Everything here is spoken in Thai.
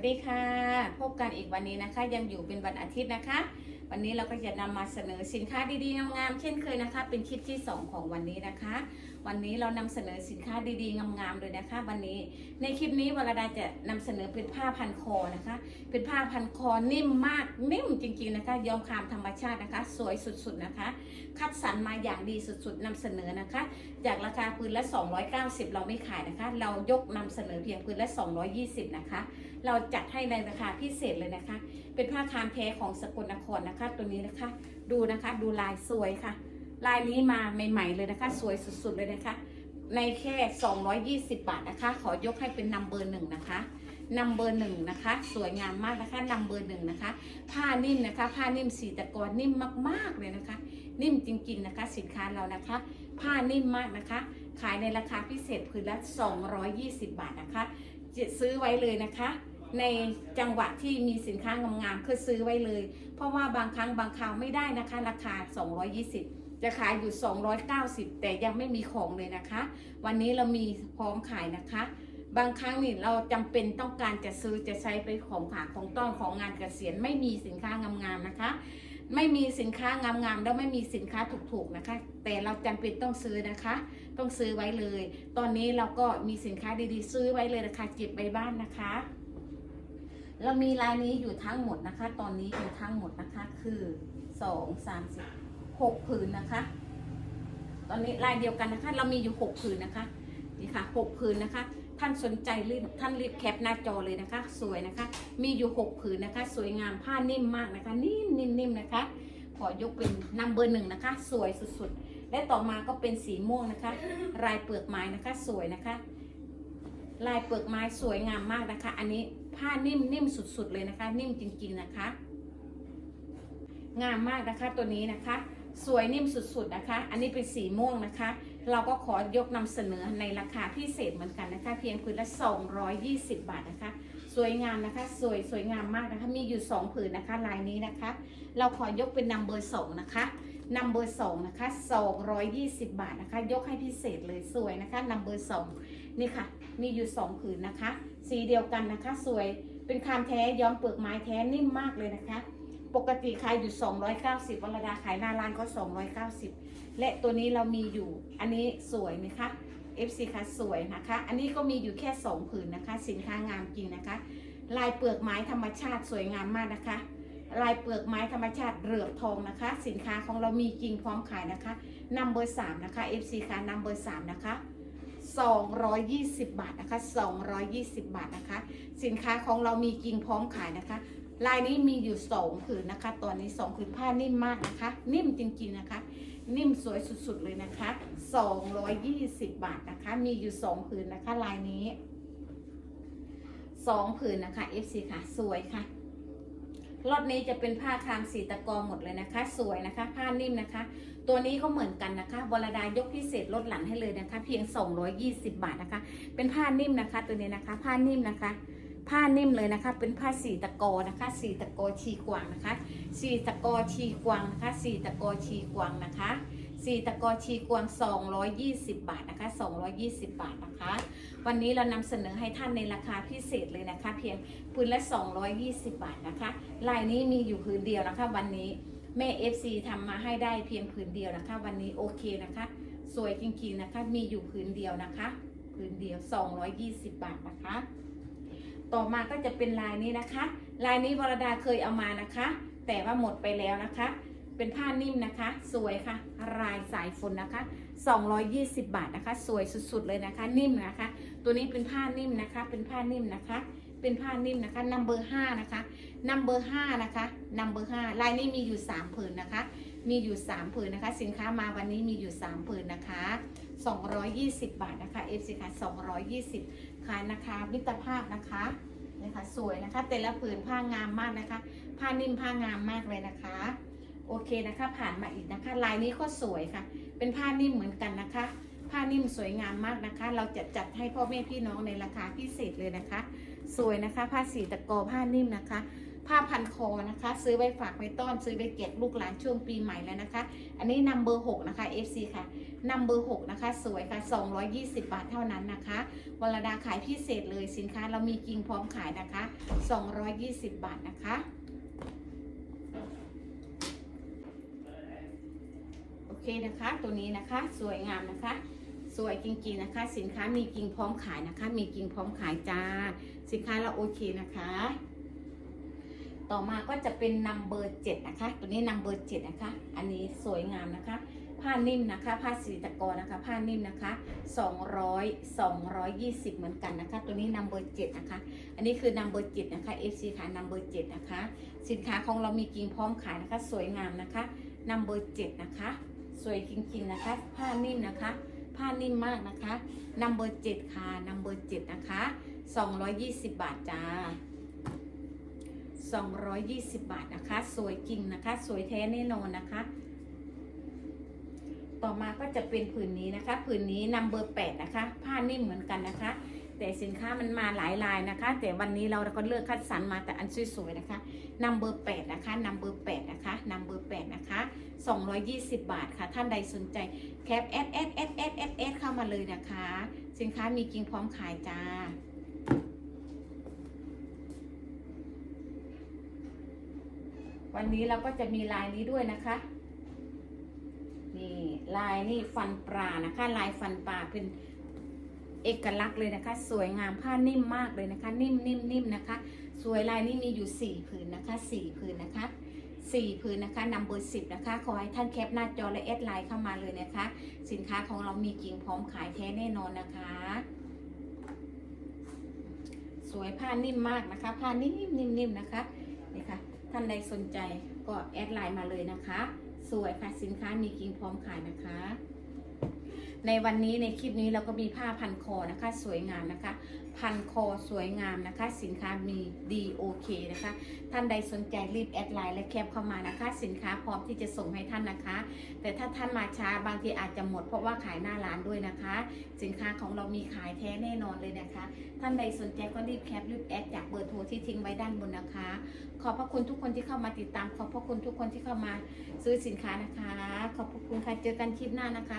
วัสดีค่ะ พบกันอีกวันนี้นะคะ ยังอยู่เป็นวันอาทิตย์นะคะ วันนี้เราก็จะนำมาเสนอสินค้าดีๆงามๆเช่นเคยนะคะ เป็นคลิปที่ 2 ของวันนี้นะคะวันนี้เรานำเสนอสินค้าดีๆ งามๆเลยนะคะ วันนี้ในคลิปนี้วรดาจะนำเสนอเป็นผ้าพันคอนะคะ เป็นผ้าพันคอนิ่มมากนิ่มจริงๆนะคะย้อมคามธรรมชาตินะคะ สวยสุดๆนะคะ คัดสรรมาอย่างดีสุดๆนำเสนอนะคะ จากราคาปืนละ 290 เราไม่ขายนะคะ เรายกนำเสนอเพียงปืนละ 220 นะคะ เราจัดให้ในราคาพิเศษเลยนะคะ เป็นผ้าคามแท้ของสกลนครนะคะ ตัวนี้นะคะ ดูนะคะดูลายสวยค่ะ ลายนี้มาใหม่ ๆ เลยนะคะ สวยสุดๆเลยนะคะ ในแค่ 220 บาทนะคะ ขอยกให้เป็นนัมเบอร์หนึ่งนะคะนัมเบอร์หนึ่งนะคะ สวยงามมากนะคะนัมเบอร์หนึ่งนะคะ ผ้านิ่มนะคะ ผ้านิ่มสีตะกอนนิ่มมากๆเลยนะคะ นิ่มจริงๆนะคะ สินค้าเรานะคะ ผ้านิ่มมากนะคะ ขายในราคาพิเศษผืนละ 220 บาทนะคะจะซื้อไว้เลยนะคะ ในจังหวะที่มีสินค้างามๆคือซื้อไว้เลย เพราะว่าบางครั้งบางคราวไม่ได้นะคะ ราคา 220 จะขายอยู่ 290 แต่ยังไม่มีของเลยนะคะ วันนี้เรามีพร้อมขายนะคะ บางครั้งนี่เราจำเป็นต้องการจะซื้อจะใช้ไปของขายของต้อนของงานเกษียณไม่มีสินค้างามๆนะคะ ไม่มีสินค้างามๆแล้วไม่มีสินค้าถูกๆนะคะ แต่เราจำเป็นต้องซื้อนะคะ ต้องซื้อไว้เลย ตอนนี้เราก็มีสินค้าดีๆ ซื้อไว้เลยนะคะเก็บไว้บ้านนะคะ เรามีลายนี้อยู่ทั้งหมดนะคะ ตอนนี้อยู่ทั้งหมดนะคะคือสองสามสิบ หกผืนนะคะ ตอนนี้ลายเดียวกันนะคะ เรามีอยู่หกผืนนะคะนี่ค่ะหกผืนนะคะ ท่านสนใจรีบท่านรีบแคปหน้าจอเลยนะคะ สวยนะคะ มีอยู่หกผืนนะคะ สวยงามผ้านิ่มมากนะคะ นิ่มนิ่มนิ่มนะคะ ขอยกเป็นนัมเบอร์หนึ่งนะคะ สวยสุดๆ และต่อมาก็เป็นสีม่วงนะคะ ลายเปลือกไม้นะคะ สวยนะคะ ลายเปลือกไม้สวยงามมากนะคะ อันนี้ผ้านิ่มนิ่มสุดๆเลยนะคะ นิ่มจริงๆนะคะ งามมากนะคะตัวนี้นะคะ สวยนิ่มสุดๆนะคะ อันนี้เป็นสีม่วงนะคะ เราก็ขอยกนำเสนอในราคาพิเศษเหมือนกันนะคะ เพียงผืนละ 220 บาทนะคะ สวยงามนะคะ สวยสวยงามมากนะคะ มีอยู่ 2 ผืนนะคะ ลายนี้นะคะ เราขอยกเป็นนัมเบอร์สองนะคะนัมเบอร์สองนะคะ220 บาทนะคะ ยกให้พิเศษเลยสวยนะคะนัมเบอร์สองนี่ค่ะ มีอยู่ 2 ผืนนะคะ สีเดียวกันนะคะ สวยเป็นคามแท้ย้อมเปลือกไม้แท้นิ่มมากเลยนะคะ ปกติขายอยู่ 290วรดาขายหน้าร้านก็ 290 และตัวนี้เรามีอยู่ อันนี้สวยไหมคะ FC ค่ะสวยนะคะ อันนี้ก็มีอยู่แค่ 2 ผืนนะคะ สินค้างามจริงนะคะ ลายเปลือกไม้ธรรมชาติสวยงามมากนะคะ ลายเปลือกไม้ธรรมชาติเหลือบทองนะคะ สินค้าของเรามีจริงพร้อมขายนะคะนัมเบอร์สามนะคะ FC ค่ะนัมเบอร์สามนะคะ220 บาทนะคะ 220 บาทนะคะ สินค้าของเรามีจริงพร้อมขายนะคะ ลายนี้มีอยู่2ผืนนะคะ ตอนนี้2ผืนผ้านิ่มมากนะคะ นิ่มจริงๆนะคะ นิ่มสวยสุดๆเลยนะคะ220 บาทนะคะ มีอยู่2ผืนนะคะ ลายนี้2ผืนนะคะ FC ค่ะ สวยค่ะรอบนี้จะเป็นผ้าคามสีตะกอหมดเลยนะคะ สวยนะคะ ผ้านิ่มนะคะ ตัวนี้ก็เหมือนกันนะคะวรดายกพิเศษลดหลั่นให้เลยนะคะ เพียง 220 บาทนะคะ เป็นผ้านิ่มนะคะ ตัวนี้นะคะ ผ้านิ่มนะคะ ผ้านิ่มเลยนะคะ เป็นผ้าสีตะกอนะคะสีตะกอชีกวางนะคะสีตะกอชีกวางนะคะสีตะกอชีกวางนะคะสีตะกอชีกวาง 220 บาทนะคะ 220 บาทนะคะ วันนี้เรานำเสนอให้ท่านในราคาพิเศษเลยนะคะ เพียงพื้นละ 220 บาทนะคะ ลายนี้มีอยู่พื้นเดียวนะคะ วันนี้แม่ FC ทำมาให้ได้เพียงพื้นเดียวนะคะ วันนี้โอเคนะคะ สวยจริงๆนะคะ มีอยู่พื้นเดียวนะคะ พื้นเดียว 220 บาทนะคะ ต่อมาก็จะเป็นลายนี้นะคะ ลายนี้วรดาเคยเอามานะคะ แต่ว่าหมดไปแล้วนะคะ เป็นผ้านิ่มนะคะ สวยค่ะ ลายสายฝนนะคะ 220 บาทนะคะ สวยสุดๆเลยนะคะ นิ่มนะคะ ตัวนี้เป็นผ้านิ่มนะคะ เป็นผ้านิ่มนะคะ เป็นผ้านิ่มนะคะนัมเบอร์ห้านะคะนัมเบอร์ห้านะคะนัมเบอร์ห้าลายนี้มีอยู่3ผืนนะคะ มีอยู่3ผืนนะคะ สินค้ามาวันนี้มีอยู่3ผืนนะคะ 220 บาทนะคะ FC ค่ะ 220ขายนะคะมิตรภาพนะคะนี่ค่ะสวยนะคะ แต่ละผืนผ้างามมากนะคะ ผ้านิ่มผ้างามมากเลยนะคะ โอเคนะคะ ผ่านมาอีกนะคะ ลายนี้ก็สวยค่ะ เป็นผ้านิ่มเหมือนกันนะคะ ผ้านิ่มสวยงามมากนะคะ เราจะจัดให้พ่อแม่พี่น้องในราคาพิเศษเลยนะคะ สวยนะคะ ผ้าสีตะกอผ้านิ่มนะคะ ผ้าพันคอนะคะ ซื้อไว้ฝากไว้ต้อน ซื้อไว้เก็บลูกหลานช่วงปีใหม่แล้วนะคะ อันนี้นำเบอร์หกนะคะ FC ค่ะนำเบอร์หกนะคะ สวยค่ะ 220 บาทเท่านั้นนะคะวรดาขายพิเศษเลยสินค้าเรามีกิ่งพร้อมขายนะคะ 220 บาทนะคะโอเคนะคะ ตัวนี้นะคะสวยงามนะคะสวยจริงๆนะคะ สินค้ามีกิ่งพร้อมขายนะคะ มีกิ่งพร้อมขายจ้าสินค้าเราโอเคนะคะ ต่อมาก็จะเป็นนัมเบอร์เจ็ดนะคะ ตัวนี้นัมเบอร์เจ็ดนะคะ อันนี้สวยงามนะคะ ผ้านิ่มนะคะ ผ้าสีตะกอนะคะ ผ้านิ่มนะคะ200 220 เหมือนกันนะคะ ตัวนี้นัมเบอร์เจ็ดนะคะ อันนี้คือนัมเบอร์เจ็ดนะคะ FC ค่ะนัมเบอร์เจ็ดนะคะ สินค้าของเรามีกิ่งพร้อมขายนะคะ สวยงามนะคะนัมเบอร์เจ็ดนะคะ สวยจริงๆนะคะ ผ้านิ่มนะคะผ้านิ่มมากนะคะนัมเบอร์เจ็ดค่ะนัมเบอร์เจ็ดนะคะ 220 บาทจ้า 220 บาทนะคะ สวยจริงนะคะ สวยแท้แน่นอนนะคะ ต่อมาก็จะเป็นผืนนี้นะคะ ผืนนี้นัมเบอร์8นะคะ ผ้านิ่มเหมือนกันนะคะ แต่สินค้ามันมาหลายลายนะคะ แต่วันนี้เราก็เลือกคัดสรรมาแต่อันสวยๆนะคะนัมเบอร์8นะคะนัมเบอร์8นะคะนัมเบอร์8นะคะ220 บาทค่ะ ท่านใดสนใจแคป S S S S S S เข้ามาเลยนะคะ สินค้ามีกิ่งพร้อมขายจ้า วันนี้เราก็จะมีลายนี้ด้วยนะคะนี่ลายนี่ฟันปลานะคะ ลายฟันปลาเป็นเอกลักษณ์เลยนะคะ สวยงามผ้านิ่มมากเลยนะคะ นิ่มนิ่มนิ่มนะคะ สวยลายนี้มีอยู่สี่ผืนนะคะสี่ผืนนะคะสี่ผืนนะคะนำเบอร์สิบนะคะ ขอให้ท่านแคปหน้าจอและแอดไลน์เข้ามาเลยนะคะ สินค้าของเรามีกิ่งพร้อมขายแท้แน่นอนนะคะ สวยผ้านิ่มมากนะคะ ผ้านิ่มนิ่มนิ่มนะคะานใดสนใจก็แอดไลน์มาเลยนะคะ สวยค่ะสินค้ามีกิงพร้อมขายนะคะ ในวันนี้ในคลิปนี้เราก็มีผ้าพันคอนะคะ สวยงามนะคะ พันคอสวยงามนะคะ สินค้ามีดีโอเคนะคะ ท่านใดสนใจรีบแอดไลน์และแคปเข้ามานะคะ สินค้าพร้อมที่จะส่งให้ท่านนะคะ แต่ถ้าท่านมาช้าบางทีอาจจะหมดเพราะว่าขายหน้าร้านด้วยนะคะ สินค้าของเรามีขายแท้แน่นอนเลยนะคะ ท่านใดสนใจก็รีบแคปรีบแอดจากเบอร์โทรที่ทิ้งไว้ด้านบนนะคะ ขอบพระคุณทุกคนที่เข้ามาติดตาม ขอบพระคุณทุกคนที่เข้ามาซื้อสินค้านะคะ ขอบพระคุณค่ะเจอกันคลิปหน้านะคะ